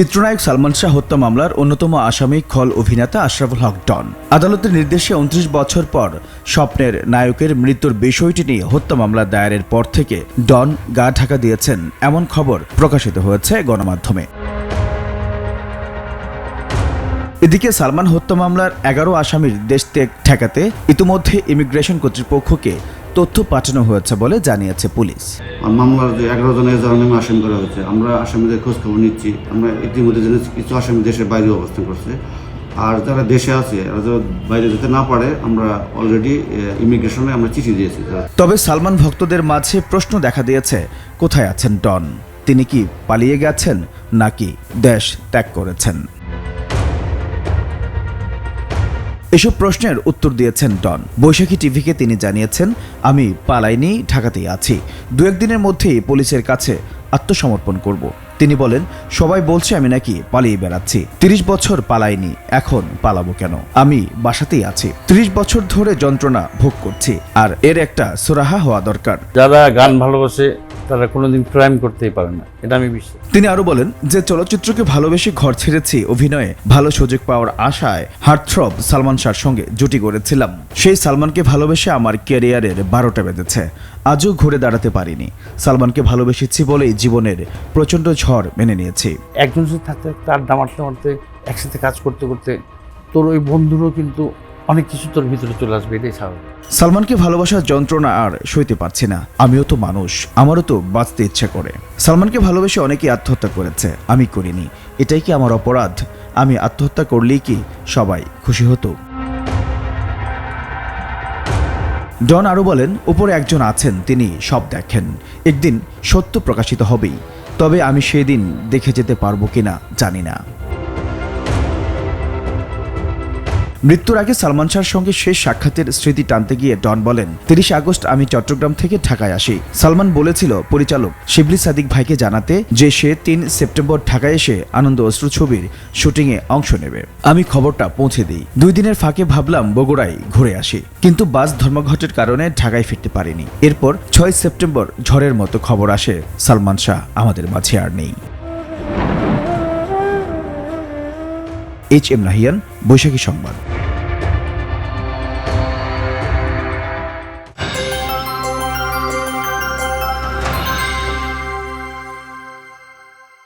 চিত্রনায়ক সালমান শাহ হত্যা মামলার অন্যতম আসামি খল অভিনেতা আশরাফুল হক ডন। আদালতের নির্দেশে উনত্রিশ বছর পর স্বপ্নের নায়কের মৃত্যুর বিষয়টি নিয়ে হত্যা মামলা দায়েরের পর থেকে ডন গা ঢাকা দিয়েছেন, এমন খবর প্রকাশিত হয়েছে গণমাধ্যমে। এদিকে সালমান হত্যা মামলার এগারো আসামির দেশ ত্যাগ ঠেকাতে ইতিমধ্যে ইমিগ্রেশন কর্তৃপক্ষকে তথ্য পাঠানো হয়েছে বলে জানিয়েছে পুলিশ। মামলার যে এগারো জনের জামিন আসামি করা হয়েছে আমরা আসামিদের খোঁজ খবর নিচ্ছি। আমরা ইতিমধ্যে জেনেছি কিছু আসামি দেশের বাইরে অবস্থান করছে। আর যারা দেশে আছে যারা বাইরে যেতে না পারে আমরা অলরেডি ইমিগ্রেশনে আমরা চিঠি দিয়েছি। তবে সালমান ভক্তদের মাঝে প্রশ্ন দেখা দিয়েছে কোথায় আছেন ডন তিনি কি পালিয়ে গেছেন নাকি দেশ ত্যাগ করেছেন? এসব প্রশ্নের উত্তর দিয়েছেন ডন। বৈশাখী টিভিকে তিনি জানিয়েছেন, আমি পালাইনি, ঢাকাতেই আছি। দু একদিনের মধ্যেই পুলিশের কাছে আত্মসমর্পণ করব। তিনি বলেন, সবাই বলছে আমি নাকি পালিয়ে বেড়াচ্ছি। তিরিশ বছর পালাইনি, এখন পালাবো কেন? আমি বাসাতেই আছি। তিরিশ বছর ধরে যন্ত্রণা ভোগ করছি, আর এর একটা সুরাহা হওয়া দরকার। যারা গান ভালোবাসে তারা কোনোদিন ক্রাইম করতেই পারে না। এটা আমি বিশ্বাস তিনি আরও বলেন যে চলচ্চিত্রকে ভালোবেসে ঘর ছেড়েছি অভিনয়ে ভালো সুযোগ পাওয়ার আশায় হার্টথ্রব সালমান শাহর সঙ্গে জুটি করেছিলাম সেই সালমানকে ভালোবেসে আমার ক্যারিয়ারের বারোটা বেঁধেছে। আজও ঘুরে দাঁড়াতে পারিনি। সালমানকে ভালোবেসেছি বলেই জীবনের প্রচণ্ড ঝড় মেনে নিয়েছি। একজন সাথে থাকতে থাকতে আড্ডা মারতে মারতে একসাথে কাজ করতে করতে তোর ওই বন্ধুরও কিন্তু অনেক কিছু তোর ভিতরে চলে আসবে, এটাই স্বাভাবিক। সালমানকে ভালোবাসার যন্ত্রণা আর সইতে পারছি না। আমিও তো মানুষ, আমারও তো বাঁচতে ইচ্ছা করে। সালমানকে ভালোবেসে অনেকেই আত্মহত্যা করেছে, আমি করিনি। এটাই কি আমার অপরাধ? আমি আত্মহত্যা করলেই কি সবাই খুশি হতো? ডন আরও বলেন, উপরে একজন আছেন, তিনি সব দেখেন। একদিন সত্য প্রকাশিত হবেই। তবে আমি সেদিন দেখে যেতে পারব কিনা জানি না। মৃত্যুর আগে সালমান শাহর সঙ্গে শেষ সাক্ষাতের স্মৃতি টানতে গিয়ে ডন বলেন, তিরিশ আগস্ট আমি চট্টগ্রাম থেকে ঢাকায় আসি। সালমান বলেছিল, পরিচালক শিবলি সাদিক ভাইকে জানাতে যে সে তিন সেপ্টেম্বর ঢাকায় এসে আনন্দ অশ্রু ছবির শুটিংয়ে অংশ নেবে। আমি খবরটা পৌঁছে দিই। দুই দিনের ফাঁকে ভাবলাম বগুড়ায় ঘুরে আসি, কিন্তু বাস ধর্মঘটের কারণে ঢাকায় ফিরতে পারিনি। এরপর ছয় সেপ্টেম্বর ঝড়ের মতো খবর আসে। সালমান শাহ, আমাদের মাঝে আর নেই। এইচ এম নাহিয়ান বৈশাখী সংবাদ।